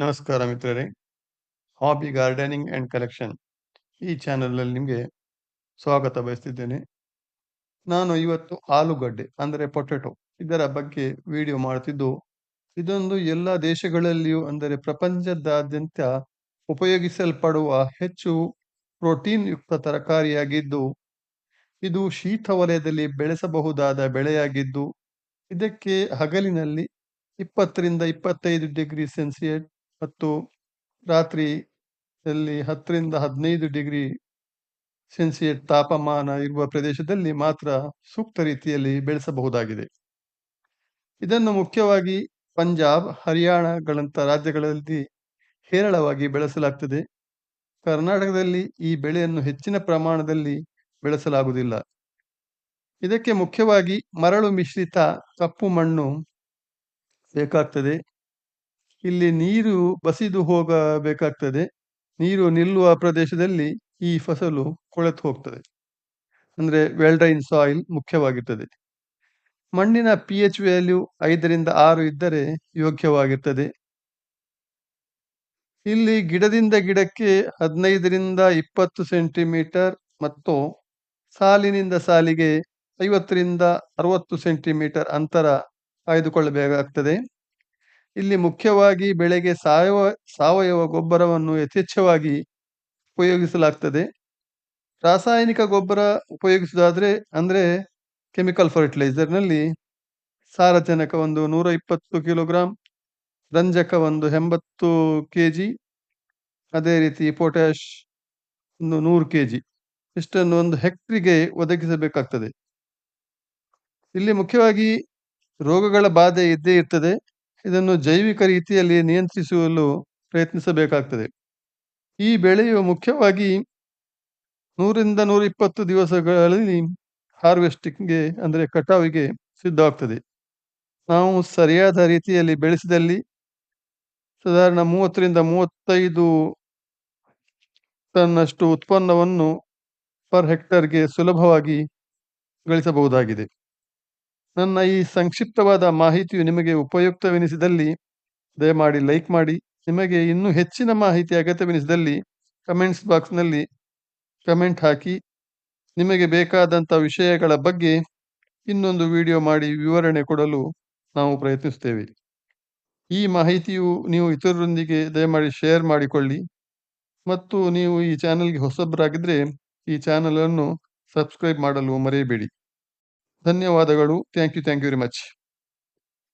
ನಮಸ್ಕಾರ ಮಿತ್ರರೇ. Hobby gardening and collection ಈ ಚಾನಲಲ್ಲಿ ನಿಮಗೆ ಸ್ವಾಗತ ಬಯಸ್ತಿದ್ದೇನೆ. ನಾನು ಇವತ್ತು ಆಲೂಗಡ್ಡೆ, ಅಂದರೆ ಪೊಟೆಟೊ ಇದರ ಬಗ್ಗೆ ವಿಡಿಯೋ ಮಾಡ್ತಿದ್ದು ಇದೊಂದು ಎಲ್ಲ ದೇಶಗಳಲ್ಲಿಯೂ, ಅಂದರೆ ಪ್ರಪಂಚದಾದ್ಯಂತ ಉಪಯೋಗಿಸಲ್ಪಡುವ ಹೆಚ್ಚು ಪ್ರೋಟೀನ್ ಯುಕ್ತ ತರಕಾರಿಯಾಗಿದ್ದು, ಇದು ಶೀತ ವಲಯದಲ್ಲಿ ಬೆಳೆಸಬಹುದಾದ ಬೆಳೆಯಾಗಿದ್ದು, ಇದಕ್ಕೆ ಹಗಲಿನಲ್ಲಿ ಇಪ್ಪತ್ತರಿಂದ ಇಪ್ಪತ್ತೈದು ಡಿಗ್ರಿ ಸೆನ್ಸಿಯಸ್ ಮತ್ತು ರಾತ್ರಿ ಅಲ್ಲಿ ಹತ್ತರಿಂದ ಹದಿನೈದು ಡಿಗ್ರಿ ಸೆನ್ಸಿಯೇಟ್ ತಾಪಮಾನ ಇರುವ ಪ್ರದೇಶದಲ್ಲಿ ಮಾತ್ರ ಸೂಕ್ತ ರೀತಿಯಲ್ಲಿ ಬೆಳೆಸಬಹುದಾಗಿದೆ. ಇದನ್ನು ಮುಖ್ಯವಾಗಿ ಪಂಜಾಬ್, ಹರಿಯಾಣಗಳಂಥ ರಾಜ್ಯಗಳಲ್ಲಿ ಹೇರಳವಾಗಿ ಬೆಳೆಸಲಾಗ್ತದೆ. ಕರ್ನಾಟಕದಲ್ಲಿ ಈ ಬೆಳೆಯನ್ನು ಹೆಚ್ಚಿನ ಪ್ರಮಾಣದಲ್ಲಿ ಬೆಳೆಸಲಾಗುವುದಿಲ್ಲ. ಇದಕ್ಕೆ ಮುಖ್ಯವಾಗಿ ಮರಳು ಮಿಶ್ರಿತ ಕಪ್ಪು ಮಣ್ಣು ಬೇಕಾಗ್ತದೆ. ಇಲ್ಲಿ ನೀರು ಬಸಿದು ಹೋಗಬೇಕಾಗ್ತದೆ. ನೀರು ನಿಲ್ಲುವ ಪ್ರದೇಶದಲ್ಲಿ ಈ ಫಸಲು ಕೊಳೆತು ಹೋಗ್ತದೆ. ಅಂದ್ರೆ ವೆಲ್ಡ್ರೈನ್ ಸಾಯಿಲ್ ಮುಖ್ಯವಾಗಿರ್ತದೆ. ಮಣ್ಣಿನ ಪಿ ಎಚ್ ವ್ಯಾಲ್ಯೂ ಐದರಿಂದ ಆರು ಇದ್ದರೆ ಯೋಗ್ಯವಾಗಿರ್ತದೆ. ಇಲ್ಲಿ ಗಿಡದಿಂದ ಗಿಡಕ್ಕೆ ಹದಿನೈದರಿಂದ ಇಪ್ಪತ್ತು ಸೆಂಟಿಮೀಟರ್ ಮತ್ತು ಸಾಲಿನಿಂದ ಸಾಲಿಗೆ ಐವತ್ತರಿಂದ ಅರವತ್ತು ಸೆಂಟಿಮೀಟರ್ ಅಂತರ ಕಾಯ್ದುಕೊಳ್ಳಬೇಕಾಗ್ತದೆ ಇಲ್ಲಿ ಮುಖ್ಯವಾಗಿ ಬೆಳೆಗೆ ಸಾವಯವ ಸಾವಯವ ಗೊಬ್ಬರವನ್ನು ಯಥೇಚ್ಛವಾಗಿ ಉಪಯೋಗಿಸಲಾಗ್ತದೆ. ರಾಸಾಯನಿಕ ಗೊಬ್ಬರ ಉಪಯೋಗಿಸುವುದಾದರೆ, ಅಂದರೆ ಕೆಮಿಕಲ್ ಫರ್ಟಿಲೈಸರ್ನಲ್ಲಿ ಸಾರಜನಕ ಒಂದು ನೂರ ಇಪ್ಪತ್ತು ಕಿಲೋಗ್ರಾಂ, ರಂಜಕ ಒಂದು ಎಂಬತ್ತು ಕೆ ಜಿ ಅದೇ ರೀತಿ ಪೊಟ್ಯಾಶ್ ಒಂದು ನೂರು ಕೆ ಜಿ ಇಷ್ಟನ್ನು ಒಂದು ಹೆಕ್ಟ್ರಿಗೆ ಒದಗಿಸಬೇಕಾಗ್ತದೆ. ಇಲ್ಲಿ ಮುಖ್ಯವಾಗಿ ರೋಗಗಳ ಬಾಧೆ ಇದ್ದೇ ಇರ್ತದೆ. ಇದನ್ನು ಜೈವಿಕ ರೀತಿಯಲ್ಲಿ ನಿಯಂತ್ರಿಸಲು ಪ್ರಯತ್ನಿಸಬೇಕಾಗ್ತದೆ. ಈ ಬೆಳೆಯು ಮುಖ್ಯವಾಗಿ ನೂರಿಂದ ನೂರ ಇಪ್ಪತ್ತು ದಿವಸಗಳಲ್ಲಿ ಹಾರ್ವೆಸ್ಟಿಂಗ್ಗೆ, ಅಂದರೆ ಕಟಾವಿಗೆ ಸಿದ್ಧವಾಗ್ತದೆ. ನಾವು ಸರಿಯಾದ ರೀತಿಯಲ್ಲಿ ಬೆಳೆಸಿದಲ್ಲಿ ಸಾಧಾರಣ ಮೂವತ್ತರಿಂದ ಮೂವತ್ತೈದು ಟನ್ನಷ್ಟು ಉತ್ಪನ್ನವನ್ನು ಪರ್ ಹೆಕ್ಟರ್ಗೆ ಸುಲಭವಾಗಿ ಗಳಿಸಬಹುದಾಗಿದೆ. ನನ್ನ ಈ ಸಂಕ್ಷಿಪ್ತವಾದ ಮಾಹಿತಿಯು ನಿಮಗೆ ಉಪಯುಕ್ತವೆನಿಸಿದಲ್ಲಿ, ದಯಮಾಡಿ ಲೈಕ್ ಮಾಡಿ. ನಿಮಗೆ ಇನ್ನೂ ಹೆಚ್ಚಿನ ಮಾಹಿತಿ ಅಗತ್ಯವೆನಿಸಿದಲ್ಲಿ, ಕಮೆಂಟ್ಸ್ ಬಾಕ್ಸ್ನಲ್ಲಿ ಕಮೆಂಟ್ ಹಾಕಿ. ನಿಮಗೆ ಬೇಕಾದಂಥ ವಿಷಯಗಳ ಬಗ್ಗೆ ಇನ್ನೊಂದು ವಿಡಿಯೋ ಮಾಡಿ ವಿವರಣೆ ಕೊಡಲು ನಾವು ಪ್ರಯತ್ನಿಸ್ತೇವೆ ಈ ಮಾಹಿತಿಯು ನೀವು ಇತರರೊಂದಿಗೆ ದಯಮಾಡಿ ಶೇರ್ ಮಾಡಿಕೊಳ್ಳಿ. ಮತ್ತು ನೀವು ಈ ಚಾನಲ್ಗೆ ಹೊಸಬರಾಗಿದ್ದರೆ ಈ ಚಾನಲನ್ನು ಸಬ್ಸ್ಕ್ರೈಬ್ ಮಾಡಲು ಮರೆಯಬೇಡಿ. ಧನ್ಯವಾದಗಳು. Thank you thank you very much